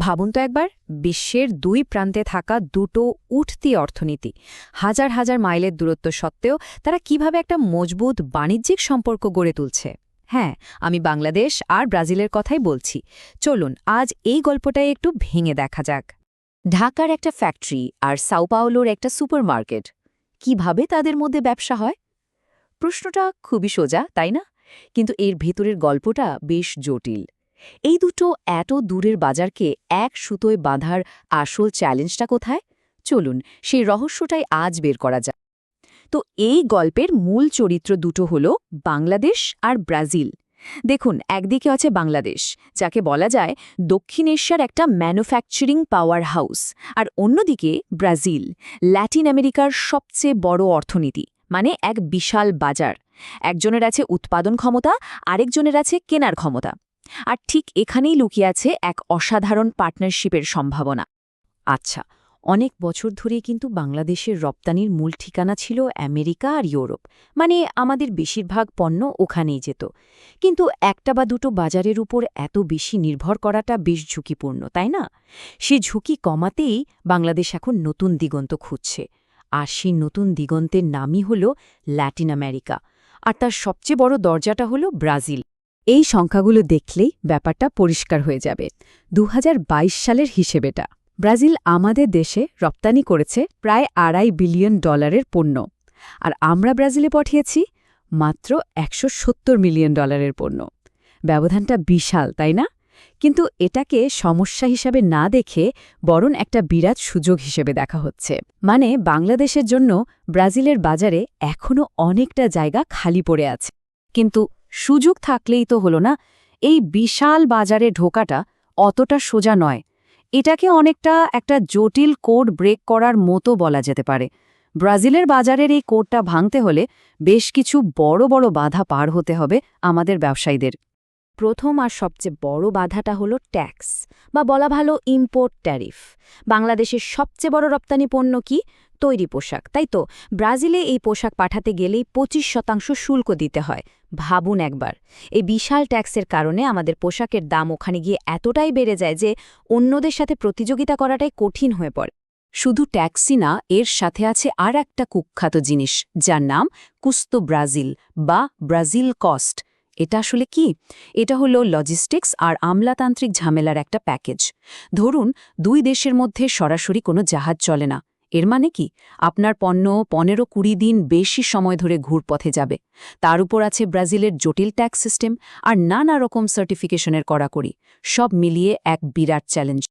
ভাবুন তো একবার, বিশ্বের দুই প্রান্তে থাকা দুটো উঠতি অর্থনীতি, হাজার হাজার মাইলের দূরত্ব সত্ত্বেও তারা কীভাবে একটা মজবুত বাণিজ্যিক সম্পর্ক গড়ে তুলছে? হ্যাঁ আমি বাংলাদেশ আর ব্রাজিলের কথাই বলছি। চলুন, আজ এই গল্পটাই একটু ভেঙে দেখা যাক। ঢাকার একটা ফ্যাক্টরি আর সাউপাওলোর একটা সুপারমার্কেট, কীভাবে তাদের মধ্যে ব্যবসা হয়? প্রশ্নটা খুবই সোজা, তাই না? কিন্তু এর ভেতরের গল্পটা বেশ জটিল। এই দুটো এত দূরের বাজারকে এক সুতোয় বাঁধার আসল চ্যালেঞ্জটা কোথায়? চলুন, সেই রহস্যটাই আজ বের করা যাক। তো এই গল্পের মূল চরিত্র দুটো হল বাংলাদেশ আর ব্রাজিল। দেখুন, একদিকে আছে বাংলাদেশ, যাকে বলা যায় দক্ষিণ এশিয়ার একটা ম্যানুফ্যাকচারিং পাওয়ার হাউস আর অন্যদিকে ব্রাজিল, ল্যাটিন আমেরিকার সবচেয়ে বড় অর্থনীতি মানে এক বিশাল বাজার। একজনের আছে উৎপাদন ক্ষমতা, আরেকজনের আছে কেনার ক্ষমতা। আর ঠিক এখানেই লুকিয়ে আছে এক অসাধারণ পার্টনারশিপের সম্ভাবনা। আচ্ছা অনেক বছর ধরে কিন্তু বাংলাদেশের রপ্তানির মূল ঠিকানা ছিল আমেরিকা আর ইউরোপ মানে আমাদের বেশিরভাগ পণ্য ওখানেই যেত। কিন্তু একটা বা দুটো বাজারের উপর এত বেশি নির্ভর করাটা বেশ ঝুঁকিপূর্ণ, তাই না? সে ঝুঁকি কমাতেই বাংলাদেশ এখন নতুন দিগন্ত খুঁজছে, আর সেই নতুন দিগন্তের নামই হল ল্যাটিন আমেরিকা, আর তার সবচেয়ে বড় দরজাটা হল ব্রাজিল। এই সংখ্যাগুলো দেখলেই ব্যাপারটা পরিষ্কার হয়ে যাবে। দু হাজার বাইশ সালের হিসেবেটা। ব্রাজিল আমাদের দেশে রপ্তানি করেছে প্রায় আড়াই বিলিয়ন ডলারের পণ্য। আর আমরা ব্রাজিলে পাঠিয়েছি মাত্র একশো সত্তর মিলিয়ন ডলারের পণ্য। ব্যবধানটা বিশাল, তাই না? কিন্তু এটাকে সমস্যা হিসাবে না দেখে বরং একটা বিরাট সুযোগ হিসেবে দেখা হচ্ছে। মানে বাংলাদেশের জন্য ব্রাজিলের বাজারে এখনও অনেকটা জায়গা খালি পড়ে আছে। কিন্তু সুযোগ থাকলেই তো হলো না, এই বিশাল বাজারে ঢোকাটা অতটা সোজা নয়। এটাকে অনেকটা একটা জটিল কোড ব্রেক করার মতো বলা যেতে পারে। ব্রাজিলের বাজারের এই কোডটা ভাঙতে হলে বেশ কিছু বড় বড় বাধা পার হতে হবে আমাদের ব্যবসায়ীদের। প্রথম আর সবচেয়ে বড় বাধাটা হলো ট্যাক্স, বা বলা ভালো ইম্পোর্ট ট্যারিফ বাংলাদেশের সবচেয়ে বড় রপ্তানি পণ্য কি? তৈরি পোশাক, তাই তো? ব্রাজিলে এই পোশাক পাঠাতে গেলেই পঁচিশ শতাংশ শুল্ক দিতে হয়, ভাবুন একবার। এই বিশাল ট্যাক্সের কারণে আমাদের পোশাকের দাম ওখানে গিয়ে এতটাই বেড়ে যায় যে অন্যদের সাথে প্রতিযোগিতা করাটাই কঠিন হয়ে পড়ে। শুধু ট্যাক্সি না, এর সাথে আছে আর একটা কুখ্যাত জিনিস, যার নাম কুস্তো ব্রাজিল, বা ব্রাজিল কস্ট। এটা আসলে কি? এটা হলো লজিস্টিক্স আর আমলাতান্ত্রিক ঝামেলার একটা প্যাকেজ ধরুন, দুই দেশের মধ্যে সরাসরি কোনো জাহাজ চলে না। এর মানে কি? আপনার পণ্য পনেরো কুড়ি দিন বেশি সময় ধরে ঘুরপথে যাবে। তার উপর আছে ব্রাজিলের জটিল ট্যাক্স সিস্টেম আর নানা রকম সার্টিফিকেশনের কড়াকড়ি। সব মিলিয়ে এক বিরাট চ্যালেঞ্জ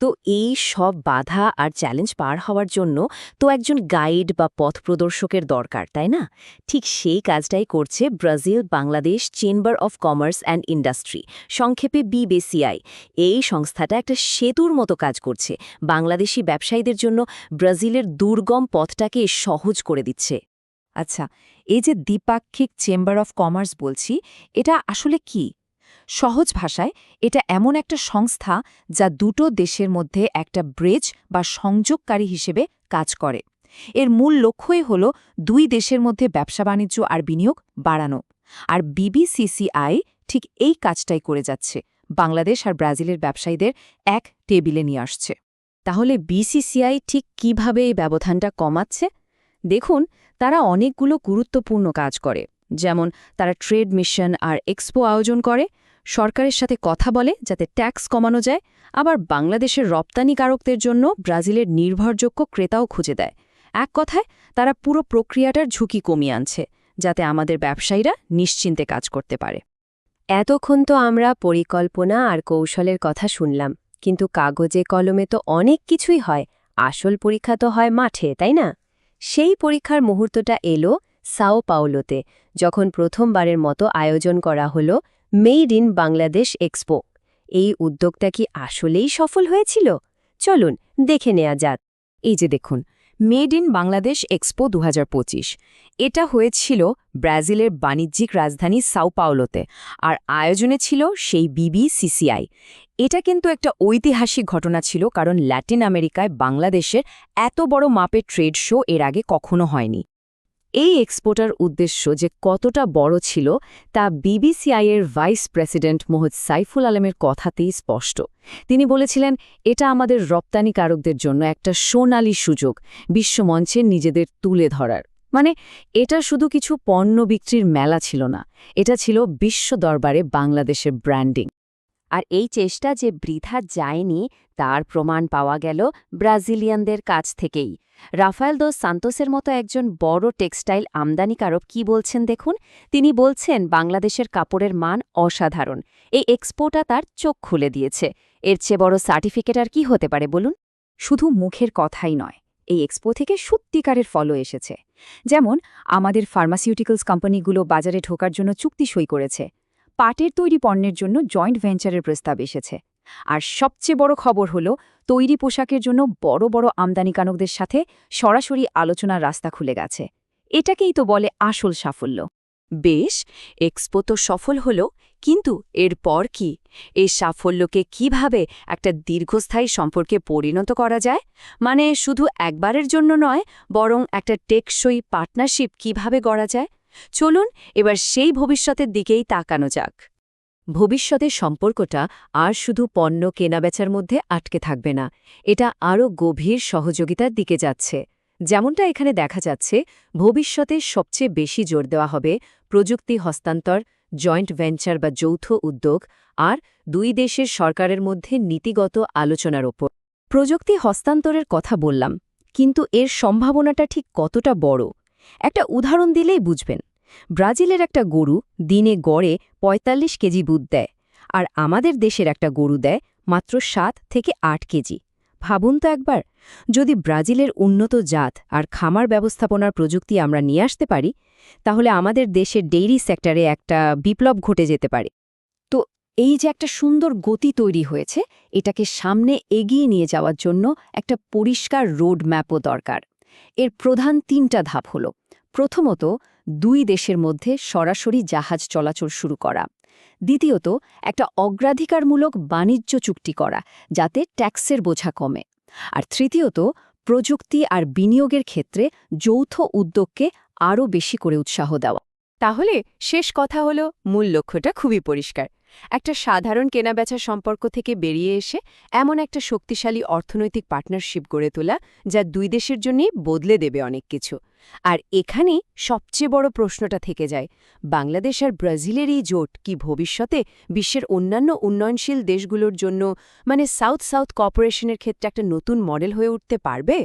তো এই সব বাধা আর চ্যালেঞ্জ পার হওয়ার জন্য তো একজন গাইড বা পথ প্রদর্শকের দরকার, তাই না? ঠিক সেই কাজটাই করছে Brazil, Bangladesh, chamber of commerce and industry, সংক্ষেপে বিবেসিআই। এই সংস্থাটা একটা সেতুর মতো কাজ করছে। বাংলাদেশি ব্যবসায়ীদের জন্য ব্রাজিলের দুর্গম পথটাকে সহজ করে দিচ্ছে। আচ্ছা এই যে দ্বিপাক্ষিক চেম্বার অফ কমার্স বলছি, এটা আসলে কি? সহজ ভাষায় এটা এমন একটা সংস্থা যা দুটো দেশের মধ্যে একটা ব্রেজ বা সংযোগকারী হিসেবে কাজ করে। এর মূল লক্ষ্যই হল দুই দেশের মধ্যে ব্যবসা বাণিজ্য আর বিনিয়োগ বাড়ানো। আর বিবিসিসিআই ঠিক এই কাজটাই করে যাচ্ছে। বাংলাদেশ আর ব্রাজিলের ব্যবসায়ীদের এক টেবিলে নিয়ে আসছে। তাহলে বিসিসিআই ঠিক কীভাবে এই ব্যবধানটা কমাচ্ছে? দেখুন, তারা অনেকগুলো গুরুত্বপূর্ণ কাজ করে। যেমন তারা ট্রেড মিশন আর এক্সপো আয়োজন করে সরকারের সাথে কথা বলে যাতে ট্যাক্স কমানো যায়, আবার বাংলাদেশের রপ্তানিকারকদের জন্য ব্রাজিলের নির্ভরযোগ্য ক্রেতাও খুঁজে দেয়। এক কথায়, তারা পুরো প্রক্রিয়াটার ঝুঁকি কমিয়ে আনছে, যাতে আমাদের ব্যবসায়ীরা নিশ্চিন্তে কাজ করতে পারে। এতক্ষণ তো আমরা পরিকল্পনা আর কৌশলের কথা শুনলাম, কিন্তু কাগজে কলমে তো অনেক কিছুই হয়, আসল পরীক্ষা তো হয় মাঠে, তাই না? সেই পরীক্ষার মুহূর্তটা এলো সাও পাওলোতে, যখন প্রথমবারের মতো আয়োজন করা হলো মেড ইন বাংলাদেশ এক্সপো। এই উদ্যোগটা কি আসলেই সফল হয়েছিল? চলুন দেখে নেয়া যাক। এই যে দেখুন, মেড ইন বাংলাদেশ এক্সপো দু হাজার পঁচিশ। এটা হয়েছিল ব্রাজিলের বাণিজ্যিক রাজধানী সাও পাওলোতে আর আয়োজনে ছিল সেই বিবিসিসিআই। এটা কিন্তু একটা ঐতিহাসিক ঘটনা ছিল কারণ ল্যাটিন আমেরিকায় বাংলাদেশের এত বড় মাপের ট্রেড শো এর আগে কখনো হয়নি। এই এক্সপোর্টার উদ্দেশ্য যে কতটা বড় ছিল তা বিবিসিআইয়ের ভাইস প্রেসিডেন্ট মোহাম্মদ সাইফুল আলমের কথাতেই স্পষ্ট। তিনি বলেছিলেন, এটা আমাদের রপ্তানিকারকদের জন্য একটা সোনালী সুযোগ, বিশ্বমঞ্চে নিজেদের তুলে ধরার। মানে এটা শুধু কিছু পণ্য বিক্রির মেলা ছিল না, এটা ছিল বিশ্ব দরবারে বাংলাদেশের ব্র্যান্ডিং আর এই চেষ্টা যে বৃথা যায়নি, তার প্রমাণ পাওয়া গেল ব্রাজিলিয়ানদের কাছ থেকেই। রাফায়েল দোস সান্তোসের মতো একজন বড় টেক্সটাইল আমদানিকারক কি বলছেন দেখুন? তিনি বলছেন, বাংলাদেশের কাপড়ের মান অসাধারণ। এই এক্সপোটা তার চোখ খুলে দিয়েছে। এর চেয়ে বড় সার্টিফিকেট আর কি হতে পারে বলুন? শুধু মুখের কথাই নয়, এই এক্সপো থেকে সত্যিকারের ফলও এসেছে। যেমন, আমাদের ফার্মাসিউটিক্যালস কোম্পানিগুলো বাজারে ঢোকার জন্য চুক্তি সই করেছে। পাটের তৈরি পণ্যের জন্য জয়েন্ট ভেঞ্চারের প্রস্তাব এসেছে। আর সবচেয়ে বড় খবর হলো, তৈরি পোশাকের জন্য বড় বড় আমদানিকারকদের সাথে সরাসরি আলোচনার রাস্তা খুলে গেছে। এটাকেই তো বলে আসল সাফল্য। বেশ, এক্সপো তো সফল হল, কিন্তু এরপর কি? এই সাফল্যকে কীভাবে একটা দীর্ঘস্থায়ী সম্পর্কে পরিণত করা যায়? মানে শুধু একবারের জন্য নয়, বরং একটা টেকসই পার্টনারশিপ কীভাবে গড়া যায়? চলুন এবার সেই ভবিষ্যতের দিকেই তাকানো যাক। ভবিষ্যতের সম্পর্কটা আর শুধু পণ্য কেনাবেচার মধ্যে আটকে থাকবে না, এটা আরও গভীর সহযোগিতার দিকে যাচ্ছে। যেমনটা এখানে দেখা যাচ্ছে, ভবিষ্যতে সবচেয়ে বেশি জোর দেওয়া হবে প্রযুক্তি হস্তান্তর, জয়েন্ট ভেঞ্চার বা যৌথ উদ্যোগ আর দুই দেশের সরকারের মধ্যে নীতিগত আলোচনার ওপর। প্রযুক্তি হস্তান্তরের কথা বললাম, কিন্তু এর সম্ভাবনাটা ঠিক কতটা বড়? একটা উদাহরণ দিলেই বুঝবেন। ব্রাজিলের একটা গরু দিনে গড়ে ৪৫ কেজি দুধ দেয়, আর আমাদের দেশের একটা গরু দেয় মাত্র সাত থেকে আট কেজি। ভাবুন তো একবার, যদি ব্রাজিলের উন্নত জাত আর খামার ব্যবস্থাপনার প্রযুক্তি আমরা নিয়ে আসতে পারি, তাহলে আমাদের দেশের ডেইরি সেক্টরে একটা বিপ্লব ঘটে যেতে পারে। তো এই যে একটা সুন্দর গতি তৈরি হয়েছে, এটাকে সামনে এগিয়ে নিয়ে যাওয়ার জন্য একটা পরিষ্কার রোড ম্যাপও দরকার। এর প্রধান তিনটা ধাপ হল, প্রথমত দুই দেশের মধ্যে সরাসরি জাহাজ চলাচল শুরু করা। দ্বিতীয়ত, একটা অগ্রাধিকারমূলক বাণিজ্য চুক্তি করা, যাতে ট্যাক্সের বোঝা কমে। আর তৃতীয়ত, প্রযুক্তি আর বিনিয়োগের ক্ষেত্রে যৌথ উদ্যোগকে আরও বেশি করে উৎসাহ দেওয়া। তাহলে শেষ কথা হলো, মূল লক্ষ্যটা খুবই পরিষ্কার। একটা সাধারণ কেনাবেচা সম্পর্ক থেকে বেরিয়ে এসে এমন একটা শক্তিশালী অর্থনৈতিক পার্টনারশিপ গড়ে তোলা, যা দুই দেশের জন্যই বদলে দেবে অনেক কিছু। আর এখানে সবচেয়ে বড় প্রশ্নটা থেকে যায়, বাংলাদেশ আর ব্রাজিলের এই জোট কি ভবিষ্যতে বিশ্বের অন্যান্য উন্নয়নশীল দেশগুলোর জন্য মানে সাউথ সাউথ কর্পোরেশনের ক্ষেত্রে একটা নতুন মডেল হয়ে উঠতে পারবে?